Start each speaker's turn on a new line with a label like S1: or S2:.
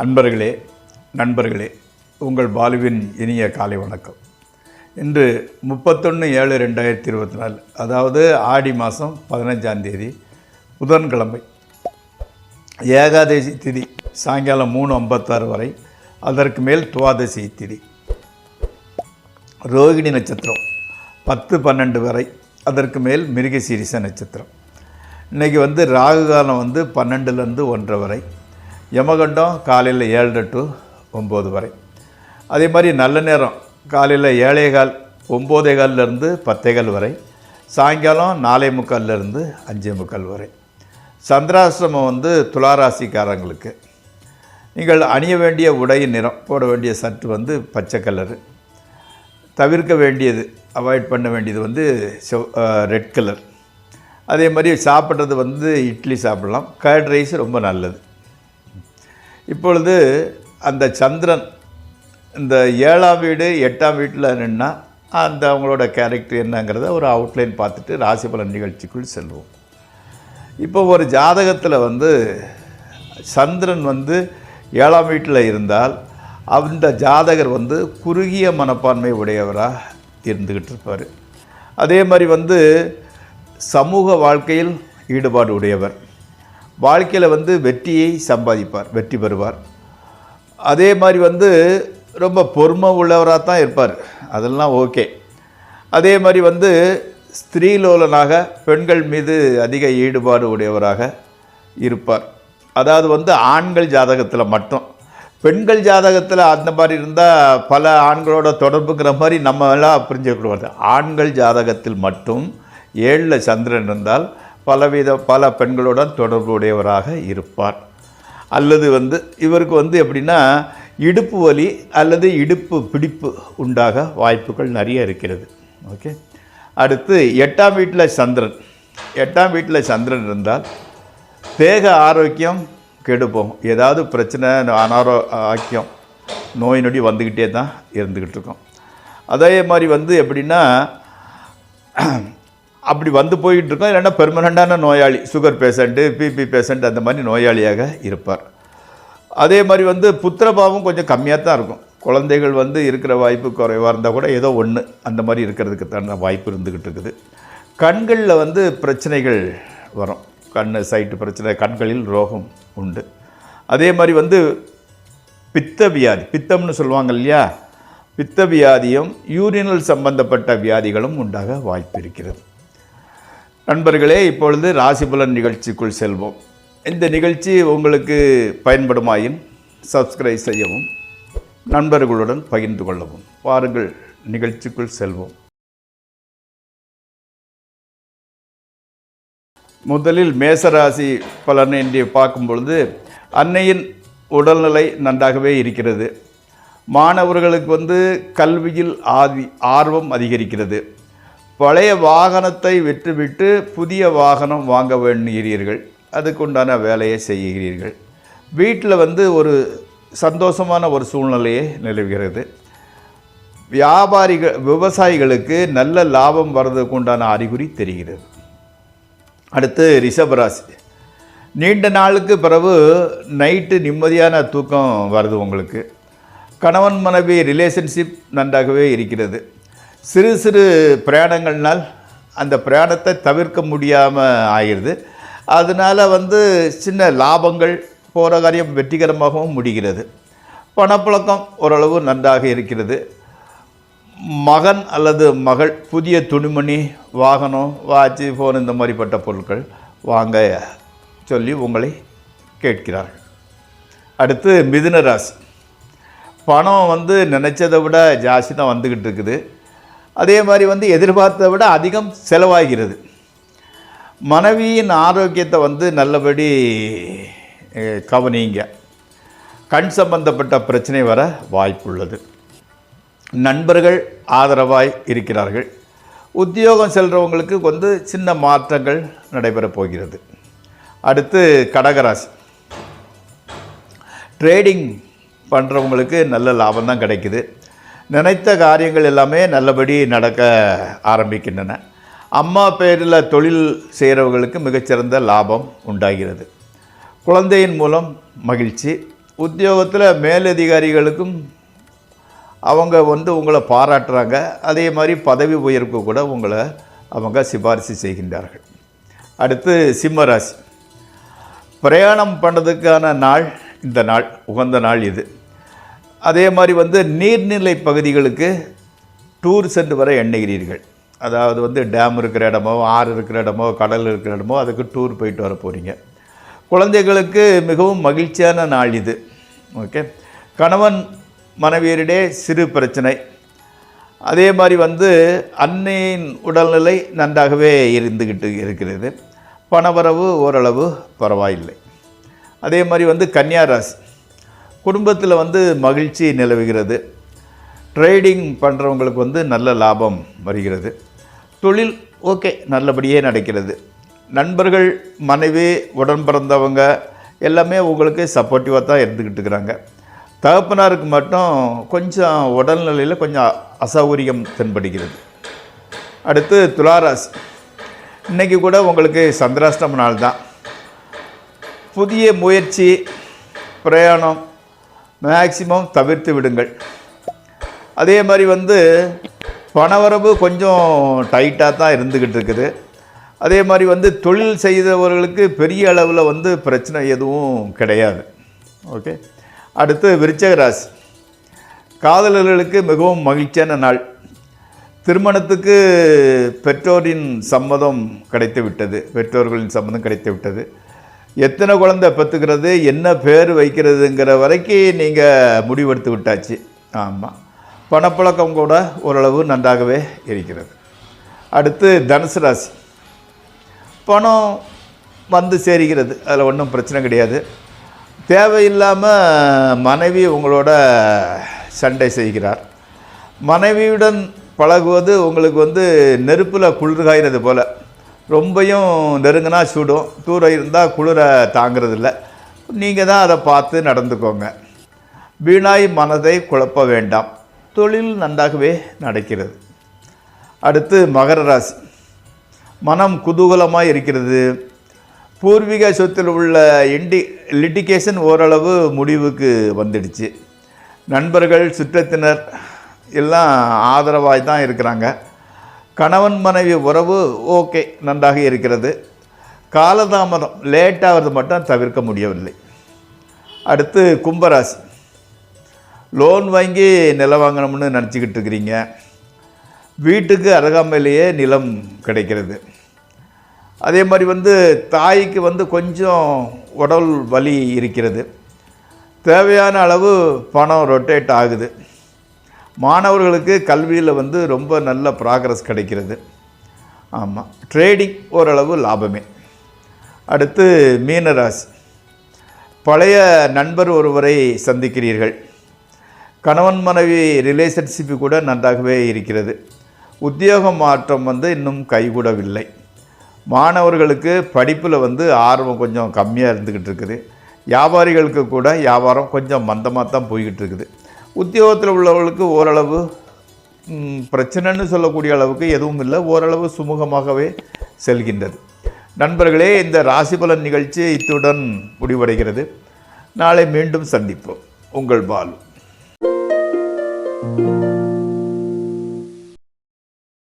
S1: அன்பர்களே நண்பர்களே உங்கள் பாலுவின் இனிய காலை வணக்கம். இன்று முப்பத்தொன்று ஏழு ரெண்டாயிரத்தி இருபத்தி நாலு அதாவது ஆடி மாதம் பதினஞ்சாம் தேதி புதன்கிழமை ஏகாதசி திதி சாயங்காலம் மூணு ஐம்பத்தாறு வரை அதற்கு மேல் துவாதசி திதி ரோகிணி நட்சத்திரம் பத்து பன்னெண்டு வரை அதற்கு மேல் மிருகசீரிச நட்சத்திரம். இன்றைக்கி வந்து ராகு காலம் வந்து பன்னெண்டுலேருந்து ஒன்றரை வரை யமகண்டம் காலையில் ஏழரை டு ஒம்பது வரை. அதே மாதிரி நல்ல நேரம் காலையில் ஏழே கால் ஒம்போதே கால்லேருந்து பத்தே கால் வரை. சாயங்காலம் நாலே முக்கால்லேருந்து அஞ்சே முக்கால் வரை. சந்திராசிரமம் வந்து துளாராசிக்காரங்களுக்கு. நீங்கள் அணிய வேண்டிய உடையின் நிறம் போட வேண்டிய சற்று வந்து பச்சை கலரு. தவிர்க்க வேண்டியது அவாய்ட் பண்ண வேண்டியது வந்து ரெட் கலர். அதே மாதிரி சாப்பிட்றது வந்து இட்லி சாப்பிட்லாம். கர்ட் ரைஸ் ரொம்ப நல்லது. இப்பொழுது அந்த சந்திரன் இந்த ஏழாம் வீடு எட்டாம் வீட்டில் நின்னா அந்த அவங்களோட கேரக்டர் என்னங்கிறத ஒரு அவுட்லைன் பார்த்துட்டு ராசி பலன் நிகழ்ச்சிக்குள் செல்வோம். இப்போ ஒரு ஜாதகத்தில் வந்து சந்திரன் வந்து ஏழாம் வீட்டில் இருந்தால் அந்த ஜாதகர் வந்து குறுகிய மனப்பான்மை உடையவராக இருந்துக்கிட்டு இருப்பார். அதே மாதிரி வந்து சமூக வாழ்க்கையில் ஈடுபாடு உடையவர். வாழ்க்கையில் வந்து வெற்றியை சம்பாதிப்பார் வெற்றி பெறுவார். அதே மாதிரி வந்து ரொம்ப பொறுமை உள்ளவராக தான் இருப்பார். அதெல்லாம் ஓகே. அதே மாதிரி வந்து ஸ்திரீலோலனாக பெண்கள் மீது அதிக ஈடுபாடு உடையவராக இருப்பார். அதாவது வந்து ஆண்கள் ஜாதகத்தில் மட்டும். பெண்கள் ஜாதகத்தில் அந்த மாதிரி இருந்தால் பல ஆண்களோட தொடர்புங்கிற மாதிரி நம்ம எல்லாம் புரிஞ்சுக்கூடாது ஆண்கள் ஜாதகத்தில் மட்டும் ஏழில் சந்திரன் இருந்தால் பலவித பல பெண்களுடன் தொடர்புடையவராக இருப்பார். அல்லது வந்து இவருக்கு வந்து எப்படின்னா இடுப்பு வலி அல்லது இடுப்பு பிடிப்பு உண்டாக வாய்ப்புகள் நிறைய இருக்கிறது. ஓகே? அடுத்து எட்டாம் வீட்டில் சந்திரன். எட்டாம் வீட்டில் சந்திரன் இருந்தால் தேக ஆரோக்கியம் கெடுப்போம் ஏதாவது பிரச்சனை அனாரோ ஆக்கியம் நோய் நொடி வந்துக்கிட்டே தான் இருந்துக்கிட்டு இருக்கோம். அதே மாதிரி வந்து எப்படின்னா அப்படி வந்து போயிட்டு இருக்கோம் இல்லைன்னா பெர்மனண்ட்டான நோயாளி சுகர் பேஷண்ட்டு பிபி பேஷண்ட் அந்த மாதிரி நோயாளியாக இருப்பார். அதே மாதிரி வந்து புத்திரபாவம் கொஞ்சம் கம்மியாக தான் இருக்கும். குழந்தைகள் வந்து இருக்கிற வாய்ப்பு குறைவாக இருந்தால் கூட ஏதோ ஒன்று அந்த மாதிரி இருக்கிறதுக்கு தான வாய்ப்பு இருந்துக்கிட்டு இருக்குது. கண்களில் வந்து பிரச்சனைகள் வரும். கண் சைட்டு பிரச்சனை கண்களில் ரோகம் உண்டு. அதே மாதிரி வந்து பித்த வியாதி பித்தம்னு சொல்லுவாங்க இல்லையா? பித்த வியாதியும் யூரினல் சம்பந்தப்பட்ட வியாதிகளும் உண்டாக வாய்ப்பு இருக்கிறது. நண்பர்களே இப்பொழுது ராசிபலன் நிகழ்ச்சிக்குள் செல்வோம். இந்த நிகழ்ச்சி உங்களுக்கு பயன்படுமாயின் சப்ஸ்கிரைப் செய்யவும் நண்பர்களுடன் பகிர்ந்து கொள்ளவும். வாருங்கள் நிகழ்ச்சிக்குள் செல்வோம். முதலில் மேசராசி பலன் என்று பார்க்கும் பொழுது அன்னையின் உடல்நிலை நன்றாகவே இருக்கிறது. மாணவர்களுக்கு வந்து கல்வியில் ஆதி ஆர்வம் அதிகரிக்கிறது. பழைய வாகனத்தை விற்றுவிட்டு புதிய வாகனம் வாங்க வேண்டுகிறீர்கள். அதுக்குண்டான வேலையை செய்கிறீர்கள். வீட்டில் வந்து ஒரு சந்தோஷமான ஒரு சூழ்நிலையே நிலவுகிறது. வியாபாரிகள் விவசாயிகளுக்கு நல்ல லாபம் வர்றதுக்கு உண்டான அறிகுறி தெரிகிறது. அடுத்து ரிஷபராசி நீண்ட நாளுக்கு பிறகு நைட்டு நிம்மதியான தூக்கம் வருது உங்களுக்கு. கணவன் மனைவி ரிலேஷன்ஷிப் நன்றாகவே இருக்கிறது. சிறு சிறு பிரயாணங்கள்னால் அந்த பிரயாணத்தை தவிர்க்க முடியாமல் ஆயிடுது. அதனால் வந்து சின்ன லாபங்கள் போகிற காரியம் வெற்றிகரமாகவும் முடிகிறது. பணப்பழக்கம் ஓரளவு நன்றாக இருக்கிறது. மகன் அல்லது மகள் புதிய துணிமணி வாகனம் வாட்சி ஃபோன் இந்த மாதிரிப்பட்ட பொருட்கள் வாங்க சொல்லி உங்களை கேட்கிறார்கள். அடுத்து மிதுன ராசி. பணம் வந்து நினச்சதை விட ஜாஸ்தி தான் வந்துக்கிட்டு இருக்குது. அதே மாதிரி வந்து எதிர்பார்த்ததை விட அதிகம் செலவாகிறது. மனைவியின் ஆரோக்கியத்தை வந்து நல்லபடி கவனிங்க. கண் சம்பந்தப்பட்ட பிரச்சனை வர வாய்ப்புள்ளது. நண்பர்கள் ஆதரவாய் இருக்கிறார்கள். உத்தியோகம் செல்கிறவங்களுக்கு வந்து சின்ன மாற்றங்கள் நடைபெறப் போகிறது. அடுத்து கடகராசி. ட்ரேடிங் பண்ணுறவங்களுக்கு நல்ல லாபம் தான் கிடைக்குது. நினைத்த காரியங்கள் எல்லாமே நல்லபடி நடக்க ஆரம்பிக்கின்றன. அம்மா பேரில் தொழில் செய்கிறவர்களுக்கு மிகச்சிறந்த லாபம் உண்டாகிறது. குழந்தையின் மூலம் மகிழ்ச்சி. உத்தியோகத்தில் மேலதிகாரிகளுக்கும் அவங்க வந்து உங்களை பாராட்டுறாங்க. அதே மாதிரி பதவி உயர்வுக்கு கூட உங்களை அவங்க சிபாரிசு செய்கின்றார்கள். அடுத்து சிம்மராசி. பிரயாணம் பண்ணுறதுக்கான நாள் இந்த நாள் உகந்த நாள் இது. அதே மாதிரி வந்து நீர்நிலை பகுதிகளுக்கு டூர் சென்று வர எண்ணுகிறீர்கள். அதாவது வந்து டேம் இருக்கிற இடமோ ஆறு இருக்கிற இடமோ கடல் இருக்கிற இடமோ அதுக்கு டூர் போயிட்டு வர போகிறீங்க குழந்தைகளுக்கு மிகவும் மகிழ்ச்சியான நாள் இது. ஓகே. கணவன் மனைவியரிடையே சிறு பிரச்சனை. அதே மாதிரி வந்து அன்னையின் உடல்நிலை நன்றாகவே இருந்துக்கிட்டு இருக்கிறது. பணவரவு ஓரளவு பரவாயில்லை. அதே மாதிரி வந்து கன்னியாராசி குடும்பத்தில் வந்து மகிழ்ச்சி நிலவுகிறது. ட்ரேடிங் பண்ணுறவங்களுக்கு வந்து நல்ல லாபம் வருகிறது. தொழில் ஓகே நல்லபடியே நடக்கிறது. நண்பர்கள் மனைவி உடன் பிறந்தவங்க எல்லாமே உங்களுக்கு சப்போர்ட்டிவாக தான் இருந்துக்கிட்டு இருக்கிறாங்க. தகப்பனாருக்கு மட்டும் கொஞ்சம் உடல்நிலையில் கொஞ்சம் அசௌகரியம் தென்படுகிறது. அடுத்து துளாராசி. இன்றைக்கி கூட உங்களுக்கு சந்திராஷ்டம நாள் தான். புதிய முயற்சி பிரயாணம் மேக்சிமம் தவிர்த்து விடுங்கள். அதே மாதிரி வந்து பணவரவு கொஞ்சம் டைட்டாக தான் இருந்துக்கிட்டு இருக்குது. அதே மாதிரி வந்து தொழில் செய்தவர்களுக்கு பெரிய அளவில் வந்து பிரச்சனை எதுவும் கிடையாது. ஓகே அடுத்து விருச்சக ராசி. காதலர்களுக்கு மிகவும் மகிழ்ச்சியான நாள். திருமணத்துக்கு பெற்றோரின் சம்மதம் கிடைத்து விட்டது பெற்றோர்களின் சம்மதம் கிடைத்து விட்டது எத்தனை குழந்தை பெற்றுக்கிறது என்ன பேர் வைக்கிறதுங்கிற வரைக்கும் நீங்கள் முடிவெடுத்து விட்டாச்சு. ஆமாம் பணப்பழக்கம் கூட ஓரளவு நன்றாகவே இருக்கிறது. அடுத்து தனுசு ராசி. பணம் வந்து சேருகிறது. அதில் ஒன்றும் பிரச்சனை கிடையாது. தேவையில்லாமல் மனைவி உங்களோட சண்டை செய்கிறார். மனைவியுடன் பழகுவது உங்களுக்கு வந்து நெருப்பில் குளிர்காயிறது போல். ரொம்பையும் நெருங்கினா சுடும். தூரம் இருந்தால் குளிரை தாங்கிறதில்ல. நீங்கள் தான் அதை பார்த்து நடந்துக்கோங்க. வீணாய் மனதை குழப்ப வேண்டாம். தொழில் நன்றாகவே நடக்கிறது. அடுத்து மகர ராசி. மனம் குதூகலமாக இருக்கிறது. பூர்வீக சொத்தில் உள்ள இண்டி லிட்டிகேஷன் ஓரளவு முடிவுக்கு வந்துடுச்சு. நண்பர்கள் சுற்றத்தினர் எல்லாம் ஆதரவாய் தான் இருக்கிறாங்க. கணவன் மனைவி உறவு ஓகே நன்றாக இருக்கிறது. காலதாமதம் லேட்டாகிறது மட்டும் தவிர்க்க முடியவில்லை. அடுத்து கும்பராசி. லோன் வாங்கி நிலம் வாங்கணும்னு நினச்சிக்கிட்டு இருக்கிறீங்க. வீட்டுக்கு அருகாமையிலேயே நிலம் கிடைக்கிறது. அதே மாதிரி வந்து தாய்க்கு வந்து கொஞ்சம் உடல் வலி இருக்கிறது. தேவையான அளவு பணம் ரொட்டேட் ஆகுது. மாணவர்களுக்கு கல்வியில் வந்து ரொம்ப நல்ல ப்ராக்ரஸ் கிடைக்கிறது. ஆமாம் ட்ரேடிங் ஓரளவு லாபமே. அடுத்து மீனராசி. பழைய நண்பர் ஒருவரை சந்திக்கிறீர்கள். கணவன் மனைவி ரிலேஷன்ஷிப்பு கூட நன்றாகவே இருக்கிறது. உத்தியோக மாற்றம் வந்து இன்னும் கைகூடவில்லை. மாணவர்களுக்கு படிப்பில் வந்து ஆர்வம் கொஞ்சம் கம்மியாக இருந்துக்கிட்டு இருக்குது. வியாபாரிகளுக்கு கூட வியாபாரம் கொஞ்சம் மந்தமாக தான் போய்கிட்டு இருக்குது. உத்தியோகத்தில் உள்ளவர்களுக்கு ஓரளவு பிரச்சனைன்னு சொல்லக்கூடிய அளவுக்கு எதுவும் இல்லை. ஓரளவு சுமூகமாகவே செல்கின்றது. நண்பர்களே இந்த ராசிபலன் நிகழ்ச்சி இத்துடன் முடிவடைகிறது. நாளை மீண்டும் சந்திப்போம். உங்கள் பாலு.